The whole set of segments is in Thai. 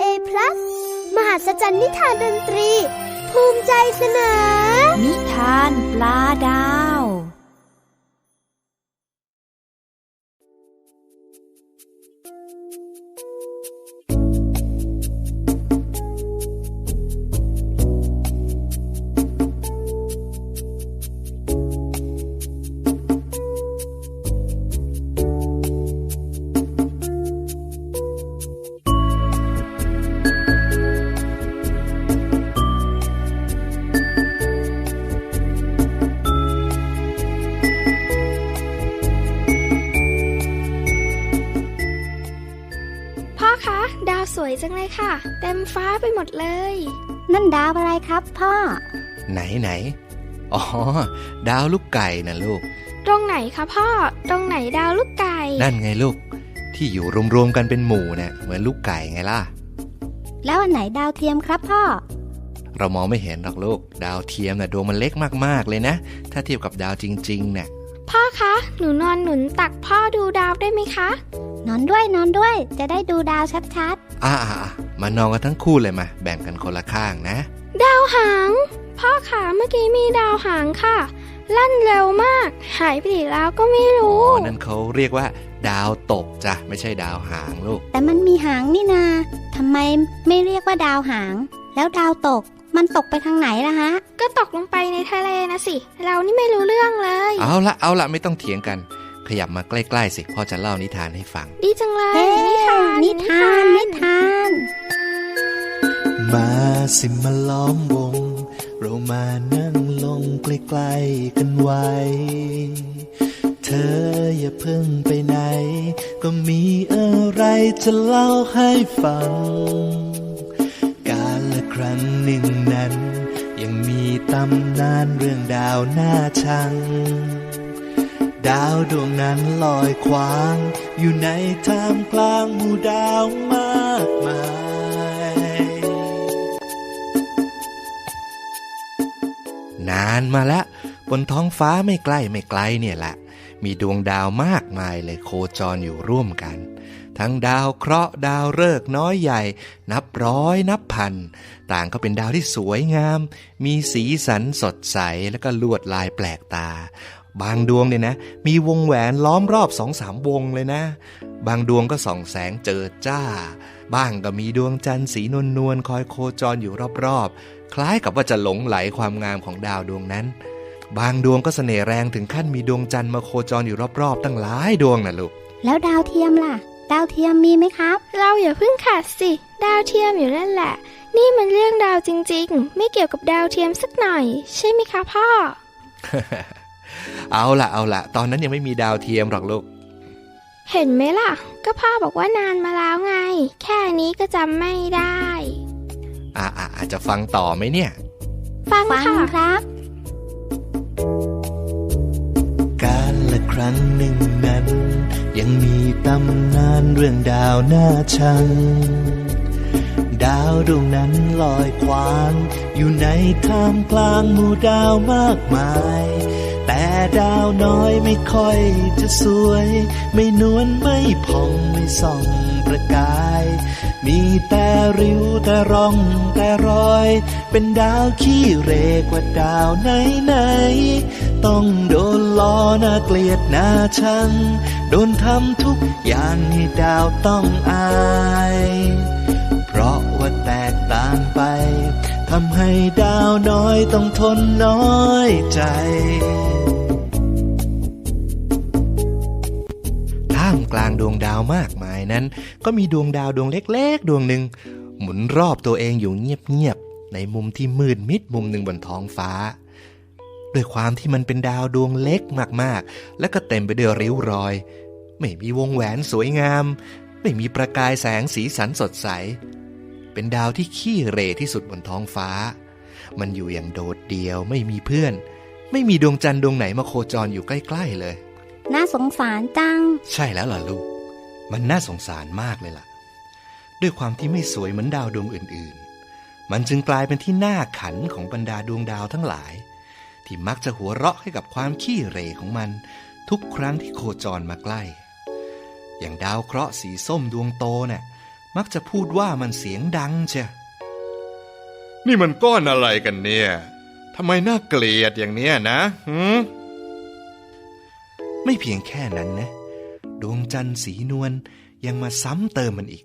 A+ มหัศจรรย์นิทานดนตรี ภูมิใจเสนอ นิทานปลาดาว จังเลยค่ะ เต็มฟ้าไปหมดเลย นั่นดาวอะไรครับพ่อ ไหนไหนอ๋อ ดาวลูกไก่นะลูก ตรงไหนคะพ่อ ตรงไหนดาวลูกไก่ นั่นไงลูก ที่อยู่รวมๆกันเป็นหมู่เนี่ยเหมือนลูกไก่ไงล่ะ แล้วอันไหนดาวเทียมครับพ่อ เรามองไม่เห็นหรอกลูก ดาวเทียมน่ะดวงมันเล็กมากๆเลยนะ ถ้าเทียบกับดาวจริงๆเนี่ยพ่อคะ หนูนอนหนุนตักพ่อดูดาวได้ไหมคะ นอนด้วยนอนด้วย จะได้ดูดาวชัด อ่าๆๆมานอนกันทั้งคู่เลยมาแบ่งกันคนละข้างนะ ดาวหาง พ่อคะเมื่อกี้มีดาวหางค่ะ ลั่นเร็วมาก หายไปไหนแล้วก็ไม่อ๋รู้ อนั่นเขาเรียกว่า ดาวตกจ้ะไม่ใช่ดาวหางลูกๆแต่มันมีหางนี่นาทำไมไม่เรียกว่าดาวหาง แล้วดาวตก มันตกไปทางไหนล่ะฮะ ก็ตกลงไปในทะเลนะสิ เรานี่ไม่รู้เรื่องเลย เอาละเอาละไม่ต้องเถียงกัน ขยับมาใกล้ๆสิพ่อจะเล่านิทานให้ฟัง ดีจังเลย เฮ้นิทานนิทานนิทาน มาสิมาล้อมวง เรามานั่งลงใกล้ๆกันไว้ เธออย่าเพิ่งไปไหน ก็มีอะไรจะเล่าให้ฟัง การละครั้งหนึ่งนั้น ยังมีตำนานเรื่องดาวหน้าชัง ดาวดวงนั้นลอยควาง อยู่ในท่ามกลางหมู่ดาวมากมาย นานมาแล้วบนท้องฟ้าไม่ใกล้ไม่ไกลเนี่ยแหละ มีดวงดาวมากมายเลยโคจรอยู่ร่วมกัน ทั้งดาวเคราะห์ดาวฤกษ์น้อยใหญ่ นับร้อยนับพัน ต่างก็เป็นดาวที่สวยงาม มีสีสันสดใสแล้วก็ลวดลายแปลกตา บางดวงเนี่ยนะ มีวงแหวนล้อมรอบสองสามวงเลยนะ บางดวงก็ส่องแสงเจิดจ้า บ้างก็มีดวงจันทร์สีนวลนวลๆคอยโคจรอยู่รอบๆ คล้ายกับว่าจะหลงไหลความงามของดาวดวงนั้น บางดวงก็เสน่ห์แรงถึงขั้นมีดวงจันทร์มาโคจรอยู่รอบๆ ตั้งหลายดวงนะลูก แล้วดาวเทียมล่ะ ดาวเทียมมีไหมครับ เราอย่าเพิ่งขาดสิ ดาวเทียมอยู่นั่นแหละ นี่มันเรื่องดาวจริง ๆ ไม่เกี่ยวกับดาวเทียมสักหน่อย ใช่ไหมคะพ่อ เอาละเอาละตอนนั้นยังไม่มีดาวเทียมหรอกลูกเห็นไหมล่ะ ก็พ่อบอกว่านานมาแล้วไง แค่นี้ก็จำไม่ได้ อ่าอาจจะฟังต่อไหมเนี่ยฟังฟังค่ะครับ การละครั้งหนึ่งนั้น ยังมีตำนานเรื่องดาวหน้าชัง ดาวดวงนั้นลอยควาง อยู่ในท่ามกลางหมู่ดาวมากมาย แต่ดาวน้อยไม่ค่อยจะสวย ไม่นวลไม่ผ่องไม่ส่องประกาย มีแต่ริ้วแต่ร่องแต่รอย เป็นดาวขี้เหรกว่าดาวไหนไหน ต้องโดนล้อหน้าเกลียดหน้าชัง โดนทำทุกอย่างให้ดาวต้องอาย เพราะว่าแตกต่างไป ทำให้ดาวน้อยต้องทนน้อยใจ ท่ามกลางดวงดาวมากมายนั้น ก็มีดวงดาวดวงเล็กๆ ดวงหนึ่งหมุนรอบตัวเองอยู่เงียบๆในมุมที่มืดมิดมุมหนึ่งบนท้องฟ้าด้วยความที่มันเป็นดาวดวงเล็กมากๆ และก็เต็มไปด้วยริ้วรอย ไม่มีวงแหวนสวยงาม ไม่มีประกายแสงสีสันสดใส เป็นดาวที่ขี้เรที่สุดบนท้องฟ้า มันอยู่อย่างโดดเดี่ยวไม่มีเพื่อน ไม่มีดวงจันทร์ดวงไหนมาโคจรอยู่ใกล้ ๆเลย น่าสงสารจัง ใช่แล้วล่ะลูก มันน่าสงสารมากเลยล่ะ ด้วยความที่ไม่สวยเหมือนดาวดวงอื่นๆ มันจึงกลายเป็นที่น่าขันของบรรดาดวงดาวทั้งหลาย ที่มักจะหัวเราะให้กับความขี้เหร่ของมัน ทุกครั้งที่โคจรมาใกล้ อย่างดาวเคราะห์สีส้มดวงโตเนี่ยมักจะพูดว่ามันเสียงดังเชียนี่มันก้อนอะไรกันเนี่ยทำไมน่าเกลียดอย่างเนี้ยนะหืม ไม่เพียงแค่นั้นนะ ดวงจันทร์สีนวลยังมาซ้ำเติมมันอีก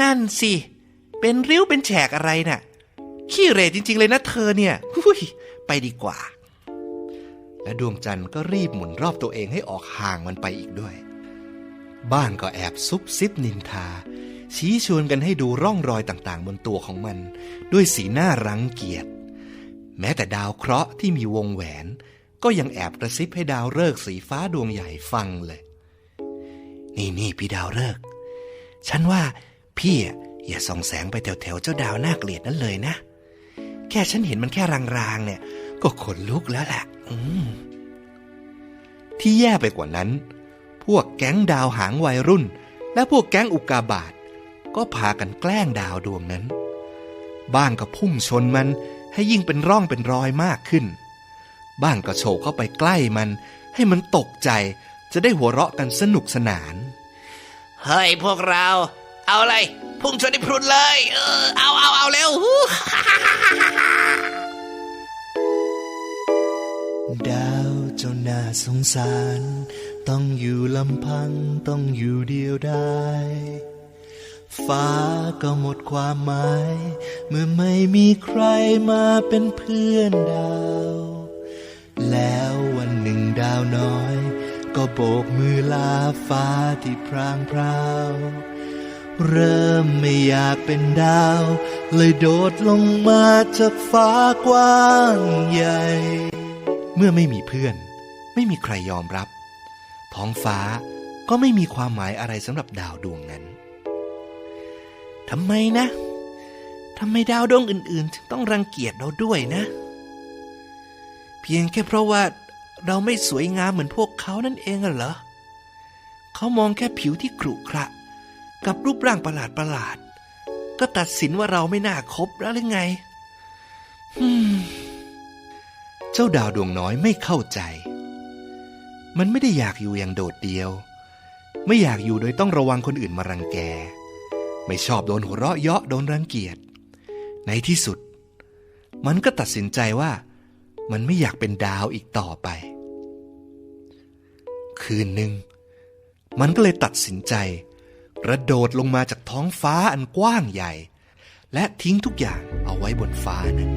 นั่นสิ เป็นริ้วเป็นแฉกอะไรน่ะ ขี้เหร่จริง ๆ เลยนะเธอเนี่ยหุยไปดีกว่า และดวงจันทร์ก็รีบหมุนรอบตัวเองให้ออกห่างมันไปอีกด้วย บ้านก็แอบซุบซิบนินทา ชี้ชวนกันให้ดูร่องรอยต่างๆ บนตัวของมัน ด้วยสีหน้ารังเกียจแม้แต่ดาวเคราะห์ที่มีวงแหวน ก็ยังแอบกระซิบให้ดาวฤกษ์สีฟ้าดวงใหญ่ฟังเลย นี่นี่พี่ดาวฤกษ์ฉันว่าพี่อะอย่าส่องแสงไปแถวแถวๆเจ้าดาวน่าเกลียดนั้นเลยนะ แค่ฉันเห็นมันแค่รางๆเนี่ย ก็ขนลุกแล้วแหละอืมที่แย่ไปกว่านั้น พวกแก๊งดาวหางวัยรุ่น และพวกแก๊งอุกาบาตก็พากันแกล้งดาวดวงนั้น บ้างก็พุ่งชนมันให้ยิ่งเป็นร่องเป็นรอยมากขึ้น บ้างก็โฉบเข้าไปใกล้มัน ให้มันตกใจจะได้หัวเราะกันสนุกสนาน เฮ้ยพวกเรา เอาเลยพุ่งชนให้พรุนเลย เออเอาเอาเอาเร็วดาวเจ้าน่าสงสาร ต้องอยู่ลำพังต้องอยู่เดียวได้ฟ้าก็หมดความหมาย เมื่อไม่มีใครมาเป็นเพื่อนดาวแล้ววันห ดาวน้อย ก็โบกมือลาฟ้าที่พรางพราวเริ่มไม่อยากเป็นดาว เลยโดดลงมาจากฟ้ากว้างใหญ่ เมื่อไม่มีเพื่อน ไม่มีใครยอมรับ ท้องฟ้าก็ไม่มีความหมายอะไรสำหรับดาวดวงนั้นทำไมนะทำไมดาวดวงอื่นๆถึงต้องรังเกียจเราด้วยนะ เพียงแค่เพราะว่า เราไม่สวยงามเหมือนพวกเขานั่นเองเหรอ เขามองแค่ผิวที่ขรุขระ กับรูปร่างประหลาดประหลาด ก็ตัดสินว่าเราไม่น่าคบแล้วหรือไงเจ้าดาวดวงน้อยไม่เข้าใจ มันไม่ได้อยากอยู่อย่างโดดเดียว ไม่อยากอยู่โดยต้องระวังคนอื่นมารังแก ไม่ชอบโดนหัวเราะเยาะโดนรังเกียจ ในที่สุด มันก็ตัดสินใจว่า มันไม่อยากเป็นดาวอีกต่อไป คืนหนึ่ง มันก็เลยตัดสินใจ กระโดดลงมาจากท้องฟ้าอันกว้างใหญ่ และทิ้งทุกอย่างเอาไว้บนฟ้านั้น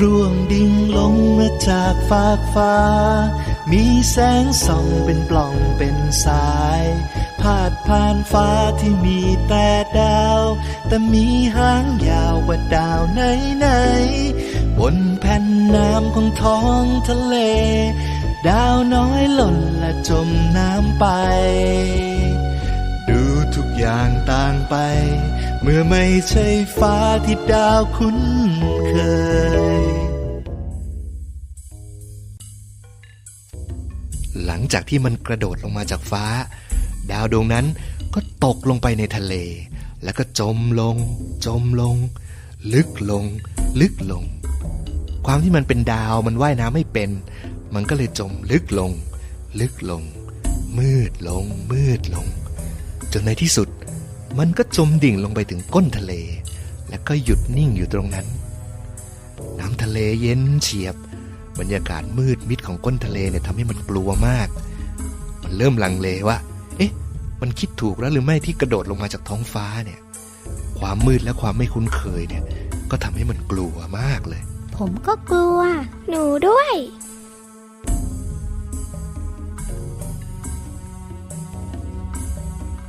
ร่วงดิ่งลงมาจากฟากฟ้า มีแสงส่องเป็นปล่องเป็นสาย พาดผ่านฟ้าที่มีแต่ดาว แต่มีหางยาวกว่าดาวไหนไหน บนแผ่นน้ำของท้องทะเล ดาวน้อยหล่นและจมน้ำไป ดูทุกอย่างต่างไป เมื่อไม่ใช่ฟ้าที่ดาวคุ้นเคย หลังจากที่มันกระโดดลงมาจากฟ้า ดาวดวงนั้นก็ตกลงไปในทะเล แล้วก็จมลง จมลง ลึกลง ลึกลง ความที่มันเป็นดาวมันว่ายน้ำไม่เป็น มันก็เลยจมลึกลง ลึกลง มืดลง มืดลง จนในที่สุด มันก็จมดิ่งลงไปถึงก้นทะเล แล้วก็หยุดนิ่งอยู่ตรงนั้น น้ำทะเลเย็นเฉียบ บรรยากาศมืดมิดของก้นทะเลเนี่ยทำให้มันกลัวมาก มันเริ่มลังเลว่า เอ๊ะ มันคิดถูกแล้วหรือไม่ที่กระโดดลงมาจากท้องฟ้าเนี่ย ความมืดและความไม่คุ้นเคยเนี่ย ก็ทำให้มันกลัวมากเลย ผมก็กลัว หนูด้วย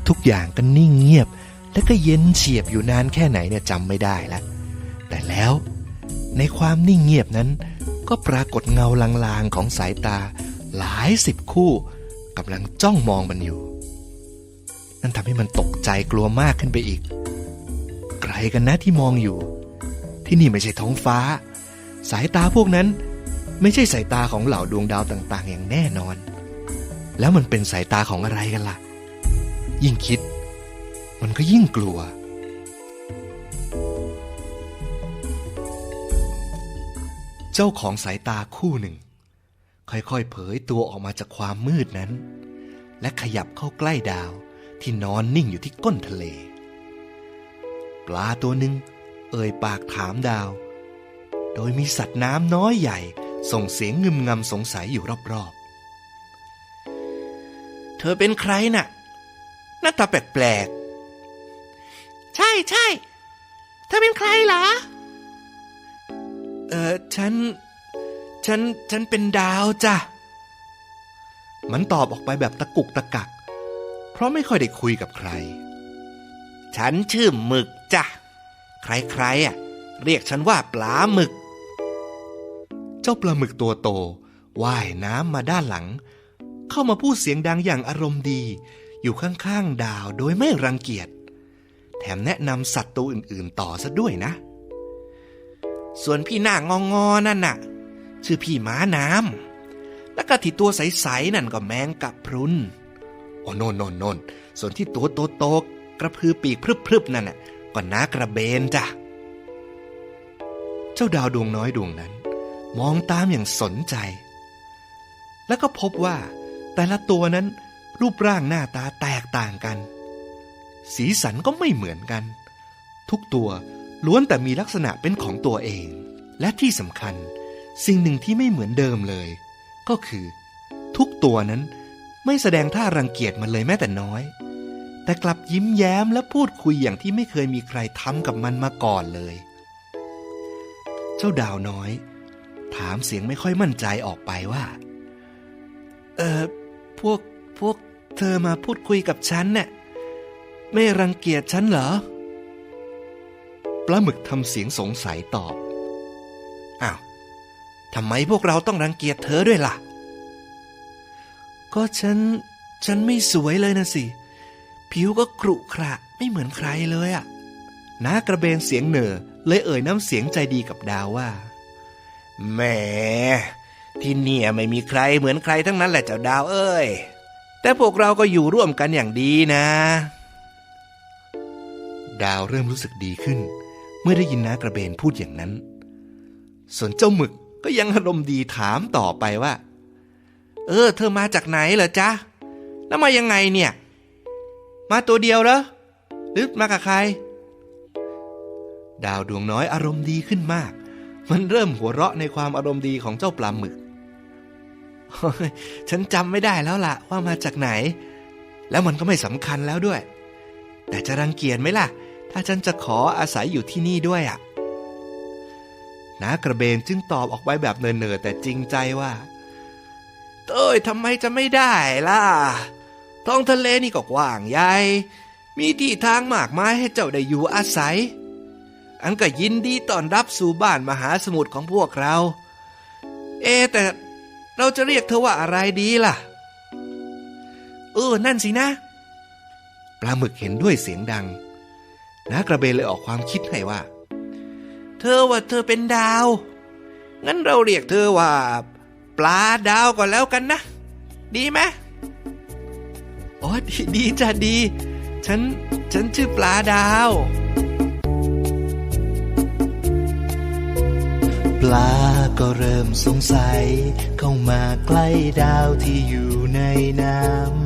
ทุกอย่างก็นิ่งเงียบ และก็เย็นเฉียบอยู่นานแค่ไหนเนี่ยจำไม่ได้ละแต่แล้วในความนิ่งเงียบนั้น ก็ปรากฏเงาลางๆของสายตา หลายสิบคู่กำลังจ้องมองมันอยู่ นั่นทำให้มันตกใจกลัวมากขึ้นไปอีก ใครกันนะที่มองอยู่ ที่นี่ไม่ใช่ท้องฟ้า สายตาพวกนั้นไม่ใช่สายตาของเหล่าดวงดาวต่างๆ อย่างแน่นอน แล้วมันเป็นสายตาของอะไรกันล่ะ ยิ่งคิด มันก็ยิ่งกลัว เจ้าของสายตาคู่หนึ่ง ค่อยๆเผยตัวออกมาจากความมืดนั้น และขยับเข้าใกล้ดาวที่นอนนิ่งอยู่ที่ก้นทะเล ปลาตัวหนึ่งเอ่ยปากถามดาว โดยมีสัตว์น้ำน้อยใหญ่ส่งเสียงงึมงำสงสัยอยู่รอบๆ เธอเป็นใครน่ะ หน้าตาแปลกๆ ใช่ใช่ เธอเป็นใครเหรอ เออฉัน ฉัน ฉันเป็นดาวจ้ะ มันตอบออกไปแบบตะกุกตะกัก เพราะไม่ค่อยได้คุยกับใคร ฉันชื่อหมึกจ้ะ ใครๆอะ เรียกฉันว่าปลาหมึก เจ้าปลาหมึกตัวโตว่ายน้ำมาด้านหลัง เข้ามาพูดเสียงดังอย่างอารมณ์ดี อยู่ข้างๆดาวโดยไม่รังเกียจ แถมแนะนำสัตว์ตัวอื่นๆ ต่อซะด้วยนะ ส่วนพี่หน้างองอๆนั่นน่ะ ชื่อพี่ม้าน้ำแล้วก็ที่ตัวใสๆนั่นก็แมงกับพรุนโอ้โนนโนนนนส่วนที่ตัวโตๆกระพือปีกพรึบๆนั่นน่ะก็น้ากระเบนจ้ะเจ้าดาวดวงน้อยดวงนั้น มองตามอย่างสนใจ แล้วก็พบว่า แต่ละตัวนั้นรูปร่างหน้าตาแตกต่างกัน สีสันก็ไม่เหมือนกัน ทุกตัว ล้วนแต่มีลักษณะเป็นของตัวเอง และที่สำคัญ สิ่งหนึ่งที่ไม่เหมือนเดิมเลย ก็คือ ทุกตัวนั้นไม่แสดงท่ารังเกียจมันเลยแม้แต่น้อย แต่กลับยิ้มแย้มและพูดคุยอย่างที่ไม่เคยมีใครทำกับมันมาก่อนเลย เจ้าดาวน้อย ถามเสียงไม่ค่อยมั่นใจออกไปว่า เออพวกพวกเธอมาพูดคุยกับฉันเนี่ยไม่รังเกียจฉันเหรอ ปลาหมึกทำเสียงสงสัยตอบ อ้าวทำไมพวกเราต้องรังเกียจเธอด้วยล่ะ ก็ฉัน ฉันไม่สวยเลยนะสิ ผิวก็กรุขระไม่เหมือนใครเลยอะน้ากระเบนเสียงเหน่อเลยเอ่ยน้ำเสียงใจดีกับดาวว่า แหม ที่เนี่ยไม่มีใครเหมือนใครทั้งนั้นแหละเจ้าดาวเอ้ย แต่พวกเราก็อยู่ร่วมกันอย่างดีนะ ดาวเริ่มรู้สึกดีขึ้น เมื่อได้ยินน้ากระเบนพูดอย่างนั้น ส่วนเจ้าหมึกก็ยังอารมณ์ดีถามต่อไปว่า เออ เธอมาจากไหนเหรอจ๊ะ แล้วมายังไงเนี่ย มาตัวเดียวเหรอ หรือมากับใคร ดาวดวงน้อยอารมณ์ดีขึ้นมาก มันเริ่มหัวเราะในความอารมณ์ดีของเจ้าปลาหมึก ฉันจำไม่ได้แล้วล่ะ ว่ามาจากไหน แล้วมันก็ไม่สำคัญแล้วด้วย แต่จะรังเกียจไหมล่ะ ถ้าฉันจะขออาศัยอยู่ที่นี่ด้วยอะนากระเบนจึงตอบออกไปแบบเนินๆแต่จริงใจว่าเต้ยทำไมจะไม่ได้ล่ะ ท้องทะเลนี่ก็กว้างใหญ่ มีที่ทางมากมายให้เจ้าได้อยู่อาศัย อันก็ยินดีต้อนรับสู่บ้านมหาสมุทรของพวกเรา เอแต่เราจะเรียกเธอว่าอะไรดีล่ะ เออ นั่นสินะ ปลาหมึกเห็นด้วยเสียงดัง นากระเบนเลยออกความคิดให้ว่า เธอว่าเธอเป็นดาว งั้นเราเรียกเธอว่า ปลาดาวก่อนแล้วกันนะ ดีไหมอ๋อดีดีจ้ะดี ฉัน ฉันชื่อปลาดาว ปลาก็เริ่มสงสัย เข้ามาใกล้ดาวที่อยู่ในน้ำ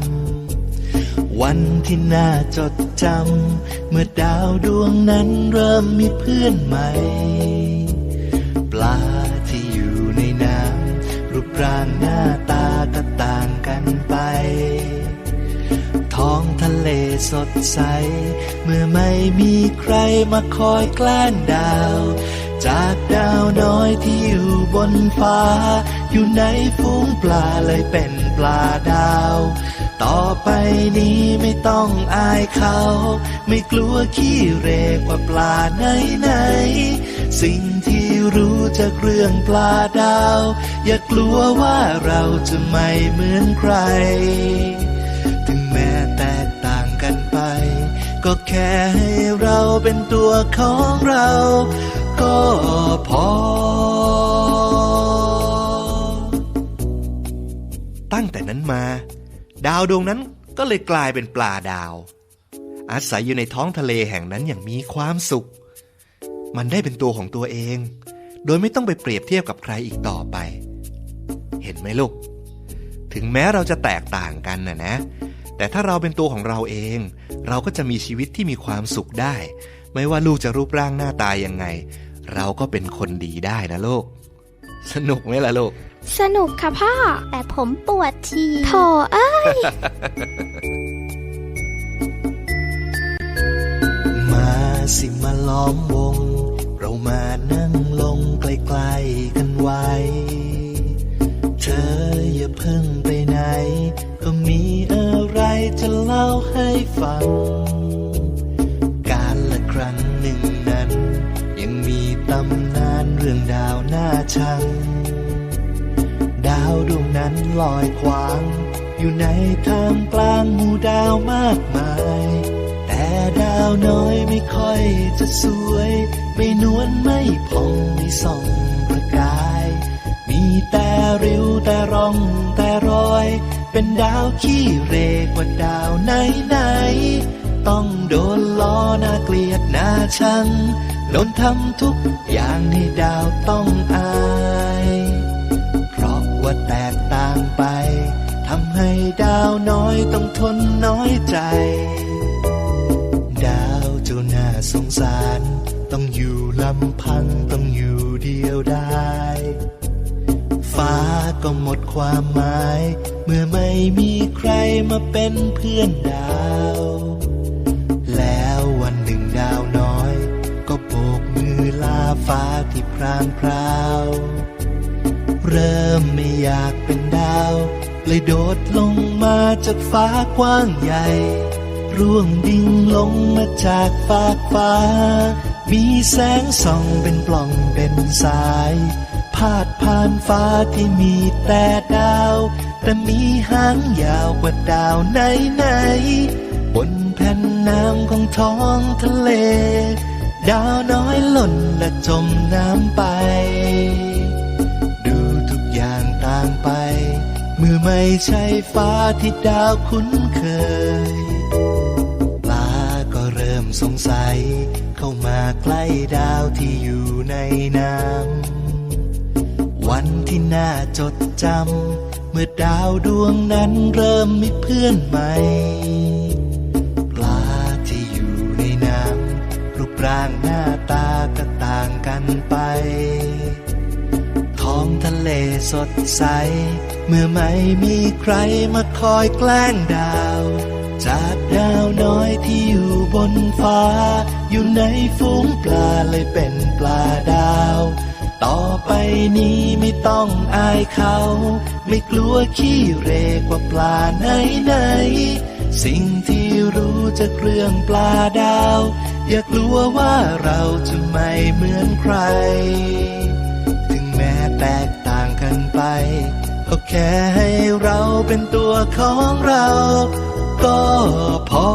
วันที่น่าจดจำ เมื่อดาวดวงนั้นเริ่มมีเพื่อนใหม่ ปลาที่อยู่ในน้ำรูปร่างหน้าตาก็ต่างกันไป ท้องทะเลสดใส เมื่อไม่มีใครมาคอยแกล้งดาว จากดาวน้อยที่อยู่บนฟ้า อยู่ในฝูงปลาเลยเป็นปลาดาว ต่อไปนี้ไม่ต้องอายเขา ไม่กลัวขี้เรกว่าปลาไหนไหน สิ่งที่รู้จากเรื่องปลาดาว อย่ากลัวว่าเราจะไม่เหมือนใคร ถึงแม้แตกต่างกันไป ก็แค่ให้เราเป็นตัวของเรา ก็พอ ตั้งแต่นั้นมา ดาวดวงนั้นก็เลยกลายเป็นปลาดาว อาศัยอยู่ในท้องทะเลแห่งนั้นอย่างมีความสุข มันได้เป็นตัวของตัวเอง โดยไม่ต้องไปเปรียบเทียบกับใครอีกต่อไป เห็นไหมลูก ถึงแม้เราจะแตกต่างกันนะนะ แต่ถ้าเราเป็นตัวของเราเอง เราก็จะมีชีวิตที่มีความสุขได้ ไม่ว่าลูกจะรูปร่างหน้าตายยังไง เราก็เป็นคนดีได้นะลูก สนุกไหมล่ะลูก สนุกค่ะพ่อ แต่ผมปวดฉี่โถเอ้ย มาสิมาล้อมวง เรามานั่งลงใกล้ๆกันไว้ เธออย่าเพิ่งไปไหน ก็มีอะไรจะเล่าให้ฟัง การละครั้งหนึ่งนั้น ยังมีตำนานเรื่องดาวน่าชังดาวดวง นั้นลอยขวาง อยู่ในท่ามกลางหมู่ดาวมากมาย แต่ดาวน้อยไม่ค่อยจะสวย ไม่นวลไม่ผ่องไม่ส่องประกาย มีแต่ริ้วแต่ร่องแต่รอย เป็นดาวขี้เรกว่าดาวไหนไหนต้องโดนล้อน่าเกลียดน่าชังโดนทำทุกอย่างให้ดาวต้องอาย เพราะว่าแต่ำให้ดาวน้อยต้องทนน้อยใจ ดาวเจ้าหน่าสงสาร ต้องอยู่ลำพังต้องอยู่เดียวได้ฟ้าก็หมดความหมาย เมื่อไม่มีใครมาเป็นเพื่อนดาว แล้ววันหนึ่งดาวน้อย ก็โบกมือลาฟ้าที่พรางพราว เริ่มไม่อยากเป็นดาว เลยโดดลงมาจากฟ้ากว้างใหญ่ ร่วงดิ่งลงมาจากฟากฟ้า มีแสงส่องเป็นปล่องเป็นสาย พาดผ่านฟ้าที่มีแต่ดาว แต่มีหางยาวกว่าดาวไหนไหนบนแผ่นน้ำของท้องทะเล ดาวน้อยหล่นและจมน้ำไป ไม่ใช่ฟ้าที่ดาวคุ้นเคยปลาก็เริ่มสงสัย เข้ามาใกล้ดาวที่อยู่ในน้ำวันที่น่าจดจำเมื่อดาวดวงนั้นเริ่มมีเพื่อนใหม่ปลาที่อยู่ในน้ำรูปร่างหน้าตาก็ต่างกันไป ท้องทะเลสดใส เมื่อไม่มีใครมาคอยแกล้งดาว จากดาวน้อยที่อยู่บนฟ้า อยู่ในฝูงปลาเลยเป็นปลาดาว ต่อไปนี้ไม่ต้องอายเขา ไม่กลัวขี้เรกว่าปลาไหนไหนสิ่งที่รู้จากเรื่องปลาดาว อย่ากลัวว่าเราจะไม่เหมือนใคร ถึงแม้แตกต่างกันไป ก็แค่ให้เราเป็นตัวของเรา ก็พอ